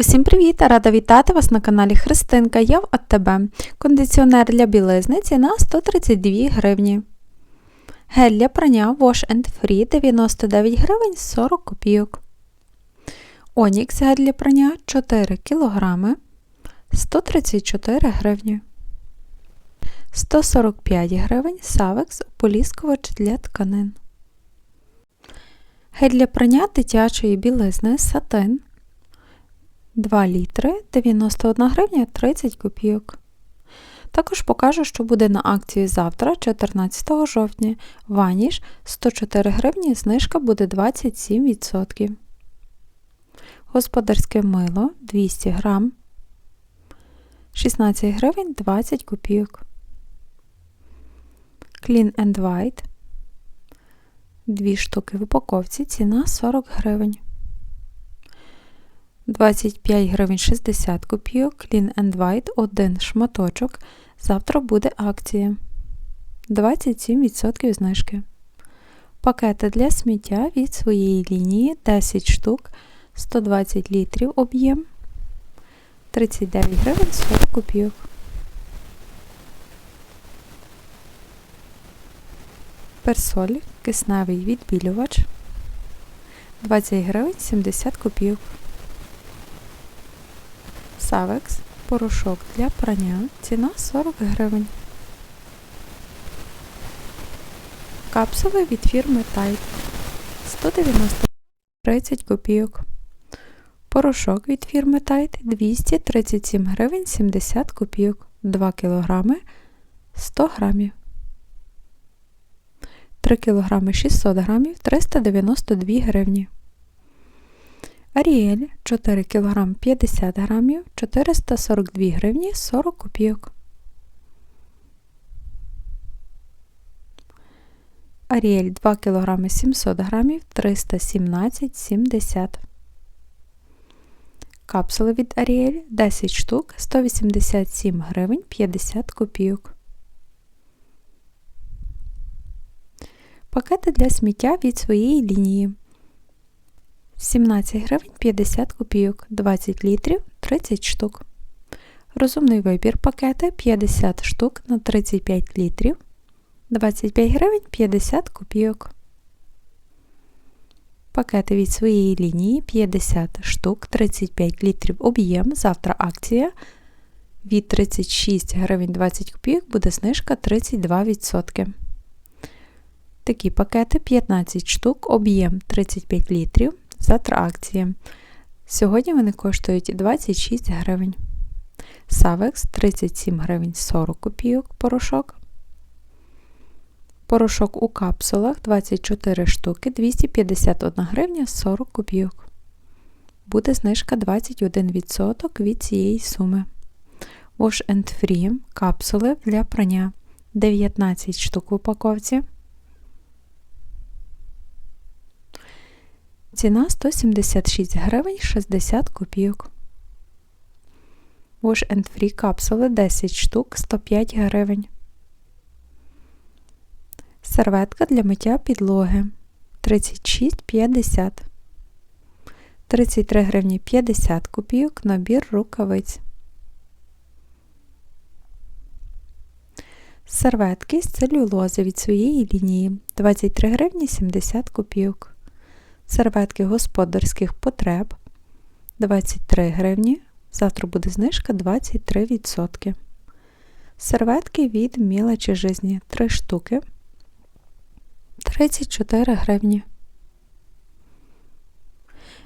Усім привіт! Рада вітати вас на каналі Христинка. Я в АТБ. Кондиціонер для білизни ціна 132 гривні. Гель для прання Wash and Free 99 гривень 40 копійок. Онікс гель для прання 4 кг 134 гривні. 145 гривень Савекс ополіскувач для тканин. Гель для прання дитячої білизни сатин 2 літри 91 гривня 30 копійок. Також покажу, що буде на акції завтра, 14 жовтня. Ваніш 104 гривні, знижка буде 27%. Господарське мило 200 грам 16 гривень 20 копійок. Clean and White 2 штуки в упаковці, ціна 40 гривень. 25 гривень 60 копійок, Clean and White, один шматочок. Завтра буде акція. 27% знижки. Пакети для сміття від своєї лінії 10 штук, 120 літрів об'єм, 39 гривень 40 копійок. Персоль, кисневий відбілювач 20 гривень 70 копійок. Савекс, порошок для прання, ціна 40 гривень. Капсули від фірми Tide 190 30 копійок. Порошок від фірми Tide 237 гривень 70 копійок. 2 кг 100 грамів. 3 кг 600 грамів 392 гривні. Аріель 4 кг 50 г 442 гривні 40 копійок. Аріель 2 кг 700 г 317,70 Капсули від Аріель 10 штук 187 гривень 50 копійок. Пакети для сміття від своєї лінії 17 гривень 50 копійок, 20 літрів 30 штук. Розумний вибір пакети 50 штук на 35 літрів, 25 гривень 50 копійок. Пакети від своєї лінії 50 штук 35 літрів об'єм. Завтра акція. Від 36 гривень 20 копійок буде знижка 32%. Такі пакети 15 штук, об'єм 35 літрів. Завтра акція. Сьогодні вони коштують 26 гривень. Савекс 37 гривень 40 копійок порошок. Порошок у капсулах 24 штуки 251 гривня 40 копійок. Буде знижка 21% від цієї суми. Wash and Free капсули для прання 19 штук в упаковці. Ціна 176 гривень 60 копійок. Wash and Free капсули 10 штук 105 гривень. Серветка для миття підлоги 36,50. 33 гривні 50 копійок набір рукавиць. Серветки з целюлози від своєї лінії 23 гривні 70 копійок серветки господарських потреб 23 гривні. Завтра буде знижка 23%. Серветки від мілочі жизні 3 штуки 34 гривні.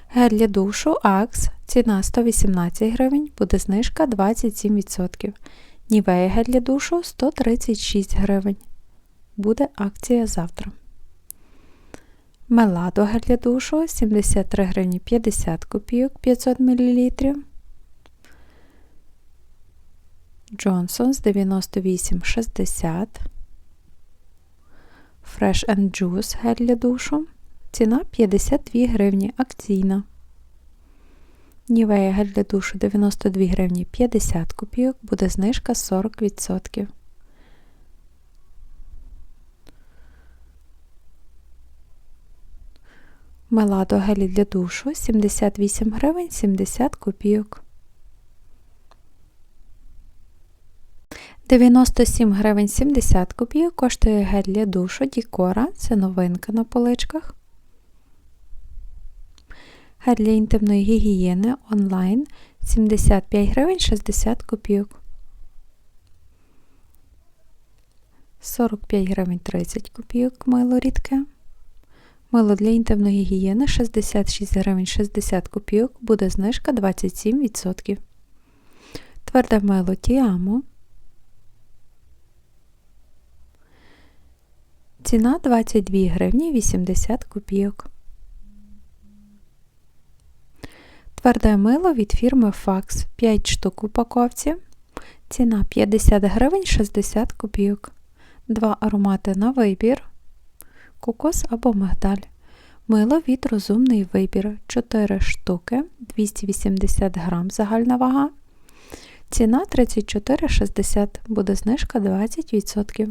Гель для душу Акс ціна 118 гривень, буде знижка 27%. Нівея гель для душу 136 гривень. Буде акція завтра. Меладо гель для душу 73 гривні 50 копійок 500 мл. Джонсонс 98,60. Fresh and Juice гель для душу. Ціна 52 гривні акційна. Нівея гель для душу 92 гривні 50 копійок, буде знижка 40%. Меладо гелі для душу 78 гривень 70 копійок. 97 гривень 70 копійок коштує гель для душу Дікора. Це новинка на поличках. Гель для інтимної гігієни онлайн 75 гривень 60 копійок. 45 гривень 30 копійок мило рідке. Мило для інтимної гігієни 66 гривень 60 копійок, буде знижка 27%. Тверде мило Тіамо. Ціна 22 гривні 80 копійок. Тверде мило від фірми Fax 5 штук упаковці. Ціна 50 гривень 60 копійок. Два аромати на вибір кокос або мигдаль. Мило від розумний вибір 4 штуки 280 грам загальна вага. Ціна 34,60 буде знижка 20%.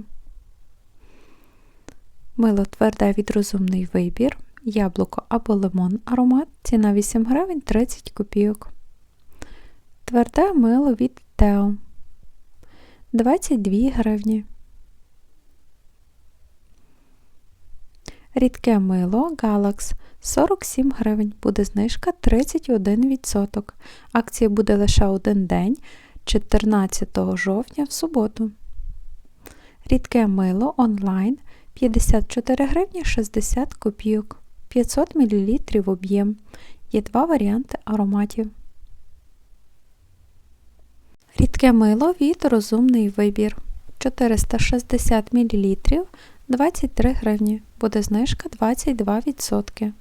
Мило тверде від розумний вибір. Яблуко або лимон аромат. Ціна 8 гривень 30 копійок. Тверде мило від Тео 22 гривні. Рідке мило Galax 47 гривень, буде знижка 31%. Акція буде лише один день 14 жовтня в суботу. Рідке мило онлайн 54 гривні 60 копійок, 500 мл об'єм. Є два варіанти ароматів. Рідке мило від розумний вибір 460 мл 23 гривні, буде знижка 22%.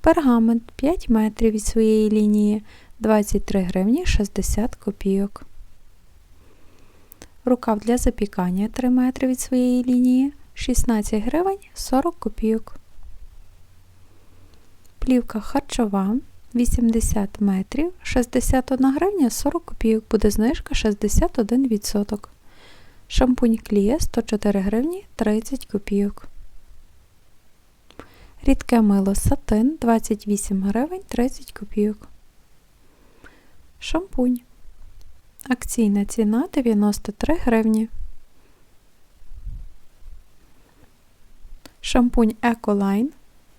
Пергамент 5 метрів від своєї лінії 23 гривні 60 копійок. Рукав для запікання 3 метри від своєї лінії 16 гривень 40 копійок. Плівка харчова 80 метрів 61 гривня 40 копійок, буде знижка 61%. Шампунь Кліє 104 гривні 30 копійок. Рідке мило сатин 28 гривень 30 копійок. Шампунь. Акційна ціна 93 гривні. Шампунь Еколайн.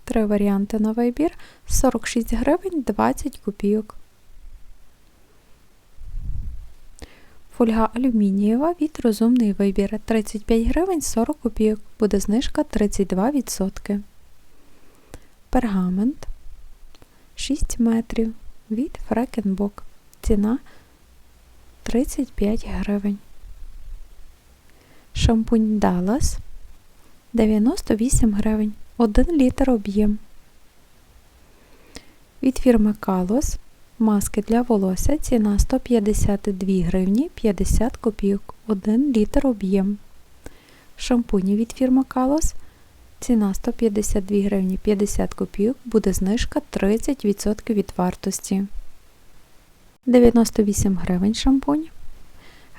Три варіанти на вибір 46 гривень 20 копійок. Фольга алюмінієва від розумний вибір 35 гривень 40 копійок, буде знижка 32%. Пергамент 6 метрів від Фрекенбок. Ціна 35 гривень. Шампунь Dallas 98 гривень, 1 літр об'єм. Від фірми Kalos Маски для волосся ціна 152 гривні 50 копійок, 1 літр об'єм. Шампуні від фірми Kalos ціна 152 гривні 50 копійок, буде знижка 30% від вартості. 98 гривень шампунь.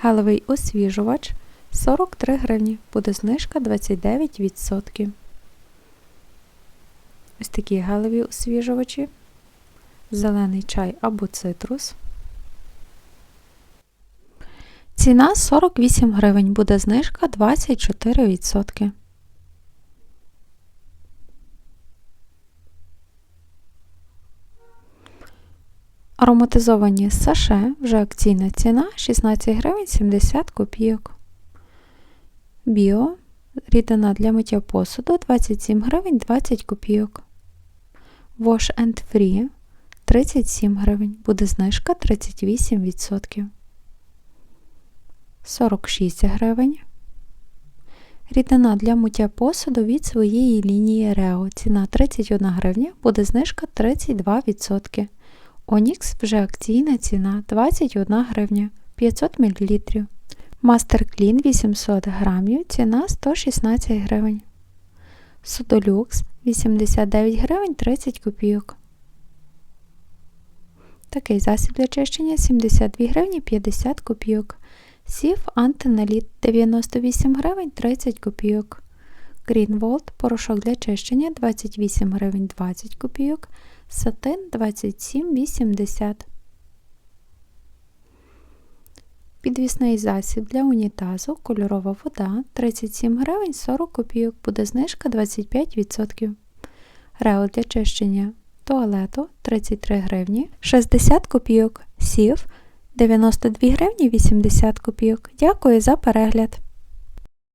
Гелевий освіжувач 43 гривні, буде знижка 29%. Ось такі гелеві освіжувачі зелений чай або цитрус. Ціна 48 гривень, буде знижка 24%. Ароматизовані саше, вже акційна ціна 16 гривень 70 копійок. Біо, рідина для миття посуду 27 гривень 20 копійок. Wash and Free 37 гривень, буде знижка 38%. 46 гривень. Рідина для миття посуду від своєї лінії Рео. Ціна 31 гривня, буде знижка 32%. Онікс вже акційна ціна 21 гривня 500 мл. Master Clean 800 грамів, ціна 116 гривень. Судолюкс 89 гривень 30 копійок. Такий засіб для чищення 72 гривні 50 копійок. Сів антиналіт 98 гривень 30 копійок. Greenwald, порошок для чищення 28 гривень 20 копійок, сатин 27,80. Підвісний засіб для унітазу, кольорова вода 37 гривень 40 копійок, буде знижка 25%. Рео для чищення туалету 33 гривні 60 копійок, сів 92 гривні 80 копійок. Дякую за перегляд!